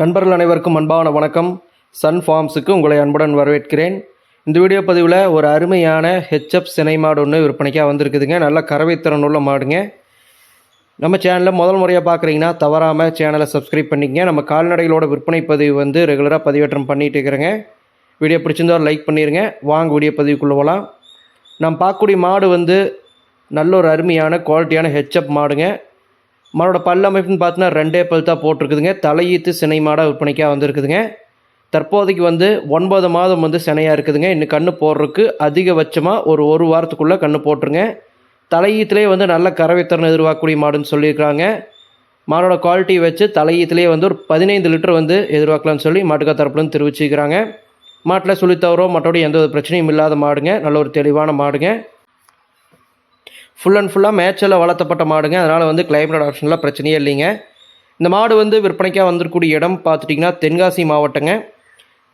நண்பர்கள் அனைவருக்கும் அன்பான வணக்கம். சன் ஃபார்ம்ஸுக்கு உங்களை அன்புடன் வரவேற்கிறேன். இந்த வீடியோ பதிவில் ஒரு அருமையான ஹெச்எப் சினை மாடு ஒன்று விற்பனைக்காக வந்திருக்குதுங்க. நல்ல கறவைத்திறன் உள்ள மாடுங்க. நம்ம சேனலில் முதல் முறையாக பார்க்குறீங்கன்னா தவறாமல் சேனலை சப்ஸ்கிரைப் பண்ணிக்கங்க. நம்ம கால்நடைகளோட விற்பனை பதிவு வந்து ரெகுலராக பதிவேற்றம் பண்ணிகிட்டு இருக்கிறேங்க. வீடியோ பிடிச்சிருந்தா ஒரு லைக் பண்ணிடுங்க வாங்க வீடியோ பதிவுக்குள்ளே போகலாம் நம்ம பார்க்கக்கூடிய மாடு வந்து நல்ல ஒரு அருமையான குவாலிட்டியான ஹெச்எப் மாடுங்க. மாடோட பல் அமைப்புன்னு பார்த்தீங்கன்னா ரெண்டே பல் தான் போட்டிருக்குதுங்க. தலையீத்து சினை மாடாக விற்பனைக்காக வந்திருக்குதுங்க. தற்போதைக்கு வந்து ஒன்பது மாதம் வந்து சினையாக இருக்குதுங்க. இன்னும் கன்று போடுறதுக்கு அதிகபட்சமாக ஒரு ஒரு வாரத்துக்குள்ளே கன்று போட்டுருங்க. தலையீத்துலேயே வந்து நல்ல கறவைத்திறன் எதிர்பார்க்கக்கூடிய மாடுன்னு சொல்லியிருக்காங்க மாடோட குவாலிட்டி வச்சு தலையீத்துலேயே வந்து ஒரு பதினைந்து லிட்டர் வந்து எதிர்பார்க்கலாம்னு சொல்லி மாட்டுக்கா தரப்புலன்னு தெரிவிச்சுக்கிறாங்க மாட்டில் சுழித்தவரோ மற்றபடி எந்த ஒரு பிரச்சனையும் இல்லாத மாடுங்க. நல்ல ஒரு தெளிவான மாடுங்க. ஃபுல் அண்ட் ஃபுல்லாக மேட்சில் வளர்த்தப்பட்ட மாடுங்க. அதனால் வந்து கிளைமேட் ஆப்ஷனில் பிரச்சனையே இல்லைங்க. இந்த மாடு வந்து விற்பனைக்காக வந்திருக்கக்கூடிய இடம் பார்த்துட்டிங்கன்னா தென்காசி மாவட்டங்க.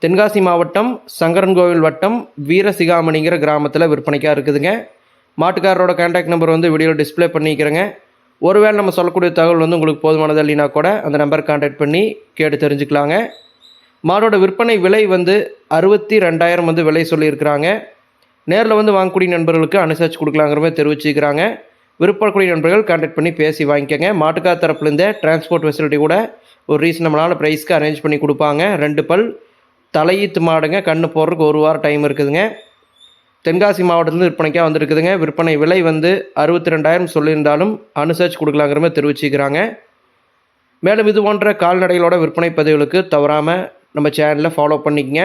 தென்காசி மாவட்டம் சங்கரன்கோவில் வட்டம் வீரசிகாமணிங்கிற கிராமத்தில் விற்பனைக்காக இருக்குதுங்க. மாட்டுக்காரரோட கான்டாக்ட் நம்பர் வந்து வீடியோவில் டிஸ்ப்ளே பண்ணிக்கிறேங்க. ஒருவேளை நம்ம சொல்லக்கூடிய தகவல் வந்து உங்களுக்கு போதுமானது இல்லைனா கூட அந்த நம்பர் கான்டாக்ட் பண்ணி கேட்டு தெரிஞ்சுக்கலாங்க. மாடோட விற்பனை விலை வந்து அறுபத்தி ரெண்டாயிரம் வந்து விலை சொல்லியிருக்கிறாங்க. நேரில் வந்து வாங்கக்கூடிய நண்பர்களுக்கு அனுசரித்து கொடுக்கலாங்கிற மாதிரி தெரிவிச்சுக்கிறாங்க. விருப்பக்கூடிய நண்பர்கள் கான்டாக்ட் பண்ணி பேசி வாங்கிக்கோங்க. மாட்டுக்கார் தரப்புலேருந்தே டிரான்ஸ்போர்ட் ஃபெசிலிட்டி கூட ஒரு ரீசனபிளான ப்ரைஸ்க்கு அரேஞ்ச் பண்ணி கொடுப்பாங்க. ரெண்டு பல் தலையீத்து மாடுங்க கண்ணு போடுறதுக்கு ஒரு வாரம் டைம் இருக்குதுங்க. தென்காசி மாவட்டத்துலேருந்து விற்பனைக்காக வந்திருக்குதுங்க. விற்பனை விலை வந்து அறுபத்தி ரெண்டாயிரம் சொல்லியிருந்தாலும் அனுசரிச்சு கொடுக்கலாங்கிற மாதிரி தெரிவிச்சுக்கிறாங்க. மேலும் இது போன்ற கால்நடைகளோட விற்பனை பதிவுகளுக்கு தவறாமல் நம்ம சேனலில் ஃபாலோ பண்ணிக்கங்க.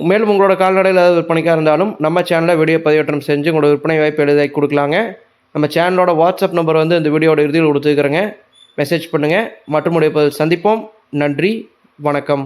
மேலும் உங்களோட கால்நடையில் ஏதாவது விற்பனைக்காக இருந்தாலும் நம்ம சேனலில் வீடியோ பதிவேற்றம் செஞ்சு உங்களோட விற்பனை வாய்ப்பு எழுதி கொடுக்கலாங்க. நம்ம சேனலோட வாட்ஸ்அப் நம்பர் வந்து இந்த வீடியோட இறுதியில் கொடுத்துருக்குறேங்க. மெசேஜ் பண்ணுங்கள் மற்றும் சந்திப்போம். நன்றி. வணக்கம்.